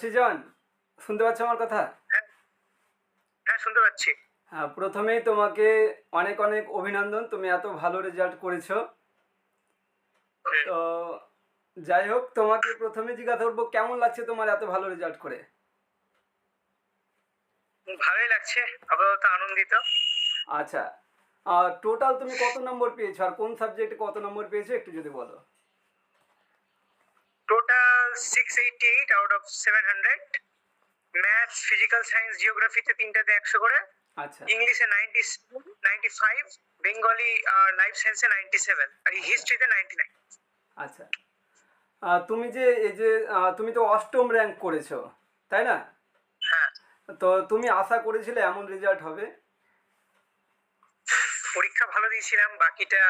সৃজন শুনতে পাচ্ছ আমার কথা? হ্যাঁ। শুনতে পাচ্ছি। হ্যাঁ প্রথমেই তোমাকে অনেক অনেক অভিনন্দন তুমি এত ভালো রেজাল্ট করেছ। তো যাই হোক তোমাকে প্রথমে জিজ্ঞাসা করব কেমন লাগছে তোমার এত ভালো রেজাল্ট করে? ভালোই লাগছে আপাতত আনন্দিত। আচ্ছা টোটাল তুমি কত নম্বর পেয়েছ? আর কোন সাবজেক্টে কত নম্বর পেয়েছ একটু যদি বলো। Total six eighty eight out of seven hundred maths physical science জিওগ্রাফিতে তিনটাতে একশো করে। আচ্ছা। ইংলিশে নাইনটি নাইনটি ফাইভ বেঙ্গলি আর লাইফ সায়েন্সে নাইনটি সেভেন আর হিস্ট্রিতে নাইনটি নাইন আচ্ছা। তুমি যে এই যে তুমি তো অষ্টম র্যাঙ্ক করেছ তাই না? হ্যাঁ। তো তুমি আশা করেছিলে এমন রেজাল্ট হবে? পরীক্ষা ভালো দিয়েছিলাম বাকিটা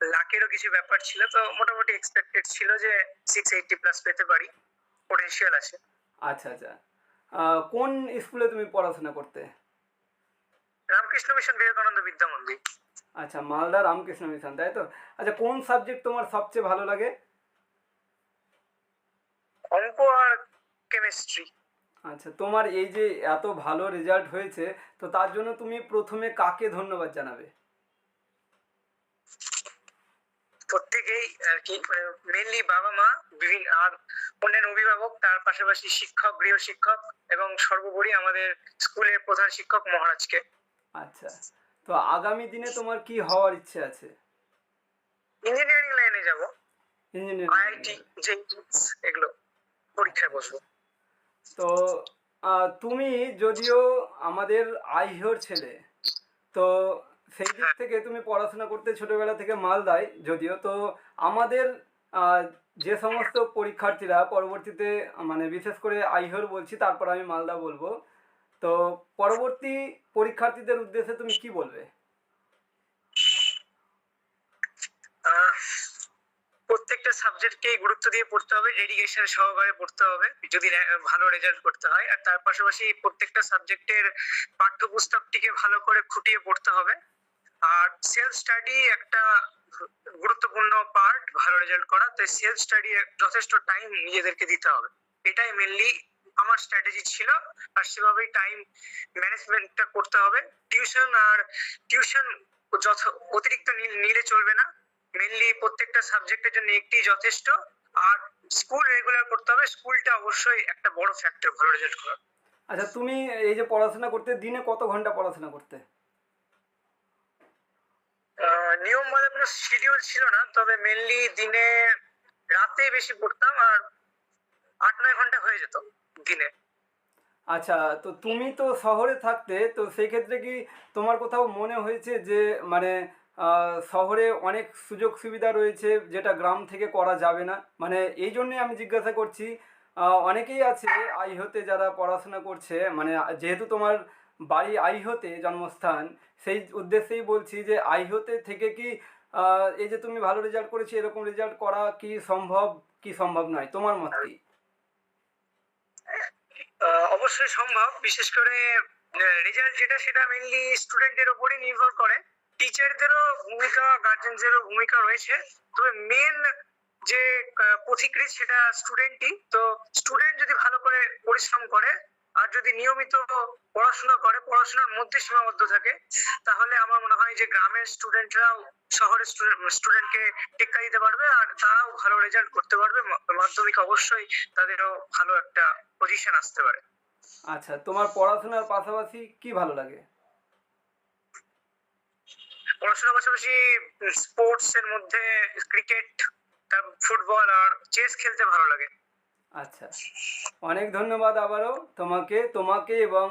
লাকেরও কিছু ব্যাপার ছিল তো মোটামুটি এক্সপেক্টেড ছিল যে সিক্স এইটটি প্লাস পেতে পারি পোটেনশিয়াল আছে। আচ্ছা আচ্ছা। কোন স্কুলে তুমি পড়াশোনা করতে? রামকৃষ্ণ মিশন বিবেকানন্দ বিদ্যা মন্দির। আচ্ছা মালদা রামকৃষ্ণ মিশন তাই তো? আচ্ছা কোন সাবজেক্ট তোমার সবচেয়ে ভালো লাগে? অঙ্ক আর কেমিস্ট্রি আচ্ছা তোমার এই যে এত ভালো রেজাল্ট হয়েছে তো তার জন্য তুমি প্রথমে কাকে ধন্যবাদ জানাবে? প্রত্যেকেই আর কি মেনলি বাবা মা বিভিন্ন আর অন্যান্য অভিভাবক তার পাশাপাশি শিক্ষক গৃহ শিক্ষক এবং সর্বোপরি আমাদের স্কুলের প্রধান শিক্ষক মহারাজকে। আচ্ছা তো আগামী দিনে তোমার কি হওয়ার ইচ্ছে আছে? ইঞ্জিনিয়ারিং লাইনে যাব। আইআইটি ইঞ্জিনিয়ারিং যে এগুলো পরীক্ষায় বসবো। তো তুমি যদিও আমাদের আইহর ছেলে তো সেই দিক থেকে তুমি পড়াশোনা করতে ছোটবেলা থেকে মালদায় যদিও তো আমাদের যে সমস্ত পরীক্ষার্থীরা পরবর্তীতে মানে বিশেষ করে আইহর বলছি, তারপর আমি মালদা বলব। তো পরবর্তী পরীক্ষার্থীদের উদ্দেশ্যে তুমি কি বলবে? প্রত্যেকটা সাবজেক্টকেই গুরুত্ব দিয়ে পড়তে হবে ডেডিকেশন সহকারে পড়তে হবে, যদি ভালো রেজাল্ট করতে হয়। আর তার পাশাপাশি প্রত্যেকটা সাবজেক্টের পাঠ্যপুস্তকটিকে ভালো করে খুঁটিয়ে পড়তে হবে। আর সেলফ স্টাডি একটা গুরুত্বপূর্ণ পার্ট ভালো রেজাল্ট করা। তাই সেলফ স্টাডি যথেষ্ট টাইম নিজেদেরকে দিতে হবে। এটাই মেনলি আমার স্ট্র্যাটেজি ছিল। আর সেভাবেই টাইম ম্যানেজমেন্টটা করতে হবে। টিউশন আর টিউশন যথ, অতিরিক্ত নিলে চলবে না। মেনলি প্রত্যেকটা সাবজেক্টের জন্য একটি যথেষ্ট। আর স্কুল রেগুলার করতে হবে। স্কুলটা অবশ্যই একটা বড় ফ্যাক্টর ভালো রেজাল্ট করার। আচ্ছা তুমি এই যে পড়াশোনা করতে, দিনে কত ঘণ্টা পড়াশোনা করতে? নিয়ম বলে কোনো শিডিউল ছিল না, তবে মেনলি দিনে রাতে বেশি পড়তাম আর আট, নয় ঘণ্টা হয়ে যেত দিনে। আচ্ছা তো তুমি তো শহরে থাকতে, তো সেই ক্ষেত্রে কি তোমার কোথাও মনে হয়েছে যে মানে শহরে অনেক সুযোগ সুবিধা রয়েছে যেটা গ্রাম থেকে করা যাবে না? মানে এই জন্যই আমি জিজ্ঞাসা করছি অনেকেই আছে আই হতে যারা পড়াশোনা করছে মানে যেহেতু তোমার বাড়ি আইহতে জন্মস্থান সেই উদ্দেশ্যেই বলছি যে আইহতে থেকে কি এই যে তুমি ভালো রেজাল্ট করেছি এরকম রেজাল্ট করা কি সম্ভব কি সম্ভব নয়? তোমার মত কি? অবশ্যই সম্ভব। বিশেষ করে রেজাল্ট যেটা সেটা মেনলি স্টুডেন্টের উপরই নির্ভর করে। টিচারদেরও ভূমিকা গার্জেনদেরও ভূমিকা রয়েছে। তবে মেন যে আহ, পথিকৃৎ সেটা স্টুডেন্টই তো স্টুডেন্ট যদি ভালো করে পরিশ্রম করে আর যদি নিয়মিত পড়াশোনা করে পড়াশোনার মধ্যে সীমাবদ্ধ থাকে তাহলে আমার মনে হয় যে গ্রামের স্টুডেন্টরাও শহরের স্টুডেন্টকে টেক্কা দিতে পারবে আর তারাও ভালো রেজাল্ট করতে পারবে। মাধ্যমিক অবশ্যই তাদেরও ভালো একটা পজিশন আসতে পারে। আচ্ছা তোমার পড়াশোনার পাশাপাশি কি ভালো লাগে? পড়াশোনার পাশাপাশি স্পোর্টস এর মধ্যে ক্রিকেট তারপর ফুটবল আর চেস খেলতে ভালো লাগে। আচ্ছা। অনেক ধন্যবাদ আবারও তোমাকে তোমাকে এবং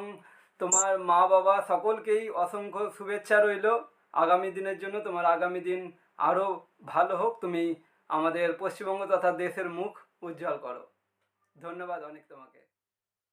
তোমার মা বাবা সকলকেই অসংখ্য শুভেচ্ছা রইল। আগামী দিনের জন্য তোমার আগামী দিন আরও ভালো হোক। তুমি আমাদের পশ্চিমবঙ্গ তথা দেশের মুখ উজ্জ্বল করো। ধন্যবাদ অনেক তোমাকে।